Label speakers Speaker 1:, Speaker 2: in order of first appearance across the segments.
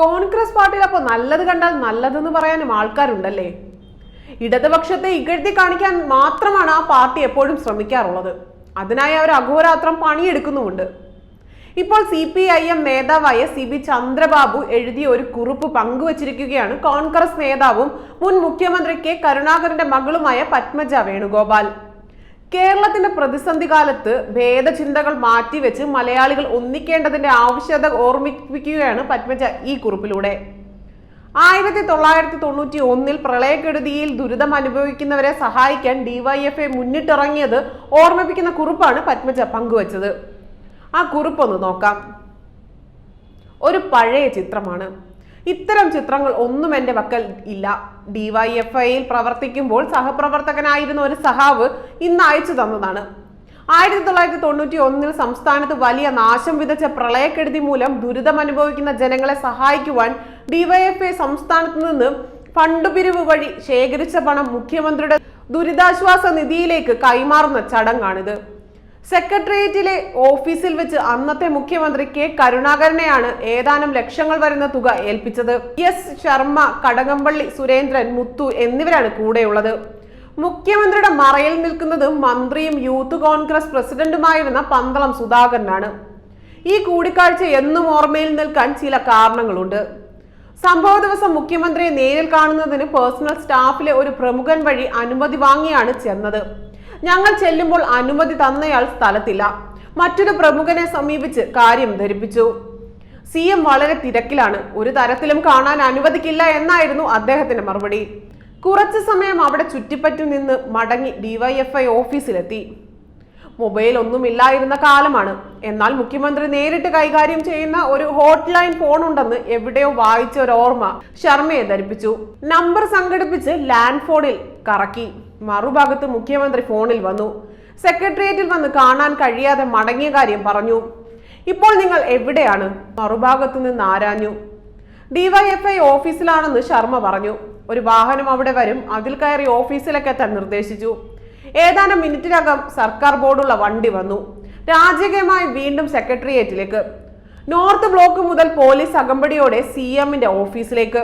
Speaker 1: കോൺഗ്രസ് പാർട്ടിയിൽ അപ്പോൾ നല്ലത് കണ്ടാൽ നല്ലതെന്ന് പറയാനും ആൾക്കാരുണ്ടല്ലേ? ഇടതുപക്ഷത്തെ ഇകഴ്ത്തി കാണിക്കാൻ മാത്രമാണ് ആ പാർട്ടി എപ്പോഴും ശ്രമിക്കാറുള്ളത്. അതിനായി അവർ അഘോരാത്രം പണിയെടുക്കുന്നുമുണ്ട്. ഇപ്പോൾ സി പി ഐ എം നേതാവായ സി ബി ചന്ദ്രബാബു എഴുതിയ ഒരു കുറിപ്പ് പങ്കുവച്ചിരിക്കുകയാണ് കോൺഗ്രസ് നേതാവും മുൻ മുഖ്യമന്ത്രി കെ കരുണാകരന്റെ മകളുമായ പത്മജ വേണുഗോപാൽ. കേരളത്തിന്റെ പ്രതിസന്ധി കാലത്ത് ഭേദചിന്തകൾ മാറ്റിവെച്ച് മലയാളികൾ ഒന്നിക്കേണ്ടതിന്റെ ആവശ്യകത ഓർമ്മിപ്പിക്കുകയാണ് പത്മജ ഈ കുറിപ്പിലൂടെ. ആയിരത്തി തൊള്ളായിരത്തി തൊണ്ണൂറ്റി ഒന്നിൽ പ്രളയക്കെടുതിയിൽ ദുരിതം അനുഭവിക്കുന്നവരെ സഹായിക്കാൻ ഡിവൈഎഫ്എ മുന്നിട്ടിറങ്ങിയത് ഓർമ്മിപ്പിക്കുന്ന കുറിപ്പാണ് പത്മജ പങ്കുവച്ചത്. ആ കുറിപ്പൊന്ന് നോക്കാം. ഒരു പഴയ ചിത്രമാണ്. ഇത്തരം ചിത്രങ്ങൾ ഒന്നും എന്റെ പക്കൽ ഇല്ല. ഡിവൈഎഫ്ഐയിൽ പ്രവർത്തിക്കുമ്പോൾ സഹപ്രവർത്തകനായിരുന്ന ഒരു സഹാവ് ഇന്ന് അയച്ചു തന്നതാണ്. ആയിരത്തി തൊള്ളായിരത്തി തൊണ്ണൂറ്റി ഒന്നിൽ സംസ്ഥാനത്ത് വലിയ നാശം വിതച്ച പ്രളയക്കെടുതി മൂലം ദുരിതം അനുഭവിക്കുന്ന ജനങ്ങളെ സഹായിക്കുവാൻ ഡിവൈഎഫ്ഐ സംസ്ഥാനത്ത് നിന്ന് ഫണ്ട് പിരിവ് വഴി ശേഖരിച്ച പണം മുഖ്യമന്ത്രിയുടെ ദുരിതാശ്വാസ നിധിയിലേക്ക് കൈമാറുന്ന ചടങ്ങാണിത്. സെക്രട്ടേറിയറ്റിലെ ഓഫീസിൽ വെച്ച് അന്നത്തെ മുഖ്യമന്ത്രി കെ കരുണാകരനെയാണ് ഏതാനും ലക്ഷങ്ങൾ വരുന്ന തുക ഏൽപ്പിച്ചത്. എസ് ശർമ്മ കടകംപള്ളി സുരേന്ദ്രൻ മുത്തു എന്നിവരാണ് കൂടെയുള്ളത്. മുഖ്യമന്ത്രിയുടെ മറയിൽ നിൽക്കുന്നത് മന്ത്രിയും യൂത്ത് കോൺഗ്രസ് പ്രസിഡന്റുമായിരുന്ന പന്തളം സുധാകരനാണ്. ഈ കൂടിക്കാഴ്ച എന്നും ഓർമ്മയിൽ നിൽക്കാൻ ചില കാരണങ്ങളുണ്ട്. സംഭവ ദിവസം മുഖ്യമന്ത്രിയെ നേരിൽ കാണുന്നതിന് പേഴ്സണൽ സ്റ്റാഫിലെ ഒരു പ്രമുഖൻ വഴി അനുമതി വാങ്ങിയാണ് ചെന്നത്. ഞങ്ങൾ ചെല്ലുമ്പോൾ അനുമതി തന്നയാൾ സ്ഥലത്തില്ല. മറ്റൊരു പ്രമുഖനെ സമീപിച്ച് കാര്യം ധരിപ്പിച്ചു. സി എം വളരെ തിരക്കിലാണ്. ഒരു തരത്തിലും കാണാൻ അനുവദിക്കില്ല എന്നായിരുന്നു അദ്ദേഹത്തിന്റെ മറുപടി. കുറച്ചു സമയം അവിടെ ചുറ്റിപ്പറ്റി നിന്ന് മടങ്ങി ഡിവൈഎഫ്ഐ ഓഫീസിലെത്തി. മൊബൈൽ ഒന്നും ഇല്ലായിരുന്ന കാലമാണ്. എന്നാൽ മുഖ്യമന്ത്രി നേരിട്ട് കൈകാര്യം ചെയ്യുന്ന ഒരു ഹോട്ട് ലൈൻ ഫോൺ ഉണ്ടെന്ന് എവിടെയോ വായിച്ച ഒരു ഓർമ്മ ശർമ്മയെ ധരിപ്പിച്ചു. നമ്പർ സംഘടിപ്പിച്ച് ലാൻഡ് ഫോണിൽ കറക്കി. മറുഭാഗത്ത് മുഖ്യമന്ത്രി ഫോണിൽ വന്നു. സെക്രട്ടേറിയറ്റിൽ വന്ന് കാണാൻ കഴിയാതെ മടങ്ങിയ കാര്യം പറഞ്ഞു. ഇപ്പോൾ നിങ്ങൾ എവിടെയാണ്? മറുഭാഗത്ത് നിന്ന് ആരാഞ്ഞു? ഡിവൈഎഫ്ഐ ഓഫീസിലാണെന്ന് ശർമ്മ പറഞ്ഞു. ഒരു വാഹനം അവിടെ വരും. അതിൽ കയറി ഓഫീസിലേക്ക് എത്താൻ നിർദ്ദേശിച്ചു. ഏതാനും മിനിറ്റിനകം സർക്കാർ ബോർഡുള്ള വണ്ടി വന്നു. രാജകീയമായി വീണ്ടും സെക്രട്ടേറിയറ്റിലേക്ക്. നോർത്ത് ബ്ലോക്ക് മുതൽ പോലീസ് അകമ്പടിയോടെ സി എമ്മിന്റെ ഓഫീസിലേക്ക്.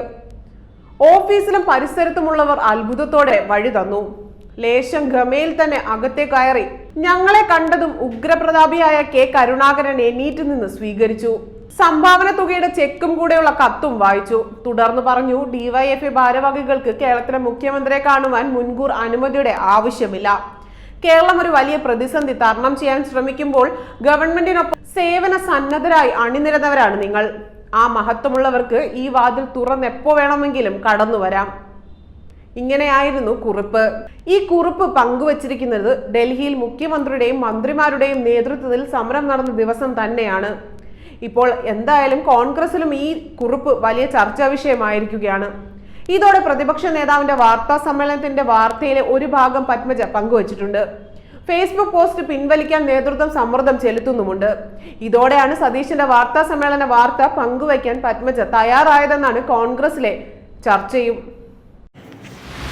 Speaker 1: ഓഫീസിലും പരിസരത്തുമുള്ളവർ അത്ഭുതത്തോടെ വഴി തന്നു. ലേശം ഗമയിൽ തന്നെ അകത്തെ കയറി. ഞങ്ങളെ കണ്ടതും ഉഗ്രപ്രതാപിയായ കെ കരുണാകരൻ എണീറ്റ് നിന്ന് സ്വീകരിച്ചു. സംഭാവന തുകയുടെ ചെക്കും കൂടെയുള്ള കത്തും വായിച്ചു. തുടർന്ന് പറഞ്ഞു ഡിവൈഎഫ്ഐ ഭാരവാഹികൾക്ക് കേരളത്തിലെ മുഖ്യമന്ത്രിയെ കാണുവാൻ മുൻകൂർ അനുമതിയുടെ ആവശ്യമില്ല. കേരളം ഒരു വലിയ പ്രതിസന്ധി തരണം ചെയ്യാൻ ശ്രമിക്കുമ്പോൾ ഗവൺമെന്റിനൊപ്പം സേവന സന്നദ്ധരായി അണിനിരന്നവരാണ് നിങ്ങൾ. ആ മഹത്വമുള്ളവർക്ക് ഈ വാതിൽ തുറന്നെപ്പോ വേണമെങ്കിലും കടന്നു വരാം ഇങ്ങനെയായിരുന്നു കുറിപ്പ്. ഈ കുറിപ്പ് പങ്കുവച്ചിരിക്കുന്നത് ഡൽഹിയിൽ മുഖ്യമന്ത്രിയുടെയും മന്ത്രിമാരുടെയും നേതൃത്വത്തിൽ സമരം നടന്ന ദിവസം തന്നെയാണ്. ഇപ്പോൾ എന്തായാലും കോൺഗ്രസിലും ഈ കുറിപ്പ് വലിയ ചർച്ചാ വിഷയമായിരിക്കുകയാണ്. ഇതോടെ പ്രതിപക്ഷ നേതാവിന്റെ വാർത്താ സമ്മേളനത്തിന്റെ വാർത്തയിലെ ഒരു ഭാഗം പത്മജ പങ്കുവച്ചിട്ടുണ്ട്. ഫേസ്ബുക്ക് പോസ്റ്റ് പിൻവലിക്കാൻ നേതൃത്വം സമ്മർദ്ദം ചെലുത്തുന്നുമുണ്ട്. ഇതോടെയാണ് സതീശന്റെ വാർത്താ സമ്മേളന വാർത്ത പങ്കുവയ്ക്കാൻ പത്മജ തയ്യാറായതെന്നാണ് കോൺഗ്രസിലെ ചർച്ചയും.